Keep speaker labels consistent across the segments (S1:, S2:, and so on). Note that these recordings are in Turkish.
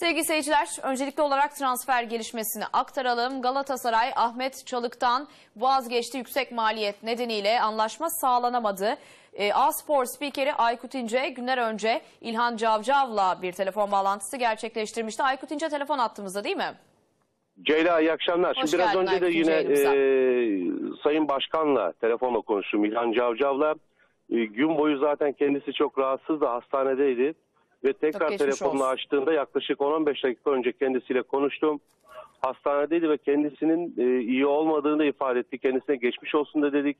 S1: Sevgili seyirciler, öncelikli olarak transfer gelişmesini aktaralım. Galatasaray Ahmet Çalık'tan vazgeçti yüksek maliyet nedeniyle anlaşma sağlanamadı. E, A Spor spikeri Aykut İnce günler önce İlhan Cavcav'la bir telefon bağlantısı gerçekleştirmişti. Aykut İnce telefon attığımızda değil mi?
S2: Ceyla iyi akşamlar.
S1: Hoş
S2: Şimdi biraz
S1: geldin
S2: önce de yine e, Sayın Başkan'la telefonla konuştum İlhan Cavcav'la. E, gün boyu zaten kendisi çok rahatsızdı, hastanedeydi. Ve tekrar telefonla
S1: olsun.
S2: açtığında yaklaşık 10-15 dakika önce kendisiyle konuştum. Hastanedeydi ve kendisinin e, iyi olmadığını ifade etti. Kendisine geçmiş olsun da dedik.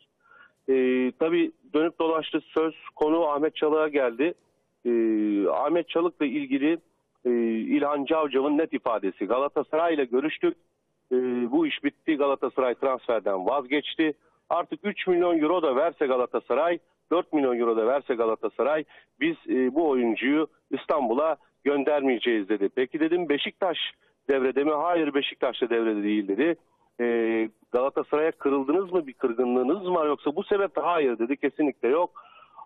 S2: E, tabii dönüp dolaştı söz konu Ahmet Çalık'a geldi. E, Ahmet Çalık'la ilgili e, İlhan Cavcav'ın net ifadesi. Galatasaray ile görüştük. E, bu iş bitti. Galatasaray transferden vazgeçti. Artık 3 milyon euro da verse Galatasaray, 4 milyon euro da verse Galatasaray biz e, bu oyuncuyu İstanbul'a göndermeyeceğiz dedi. Peki dedim Beşiktaş devrede mi? Hayır Beşiktaş da devrede değil dedi. E, Galatasaray'a kırıldınız mı? Bir kırgınlığınız mı var yoksa bu sebeple hayır dedi. Kesinlikle yok.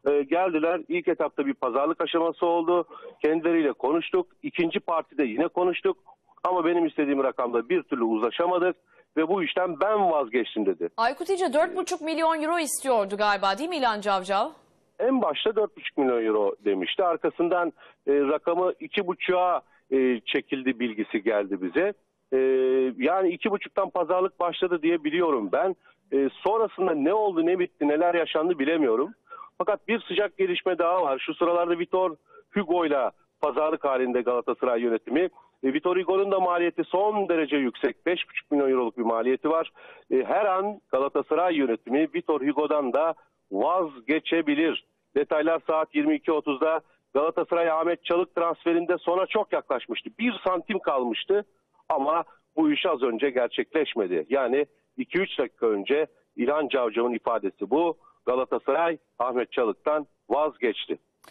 S2: E, geldiler. İlk etapta bir pazarlık aşaması oldu. Kendileriyle konuştuk. İkinci partide yine konuştuk. Ama benim istediğim rakamda bir türlü uzlaşamadık ve bu işten ben vazgeçtim dedi.
S1: Aykut İnce 4,5 milyon euro istiyordu galiba değil mi İlhan Cavcav?
S2: En başta 4,5 milyon euro demişti. Arkasından e, rakamı 2,5'a e, çekildi bilgisi geldi bize. E, yani 2,5'tan pazarlık başladı diye biliyorum ben. E, sonrasında ne oldu ne bitti neler yaşandı bilemiyorum. Fakat bir sıcak gelişme daha var. Şu sıralarda Vitor Hugo'yla pazarlık halinde Galatasaray yönetimi. E, Vitor Hugo'nun da maliyeti son derece yüksek. 5,5 milyon euroluk bir maliyeti var. E, her an Galatasaray yönetimi Vitor Hugo'dan da vazgeçebilir. Detaylar saat 22.30'da Galatasaray Ahmet Çalık transferinde sona çok yaklaşmıştı. Bir santim kalmıştı ama bu iş az önce gerçekleşmedi. Yani 2-3 dakika önce İlhan Cavcav'ın ifadesi bu. Galatasaray Ahmet Çalık'tan vazgeçti.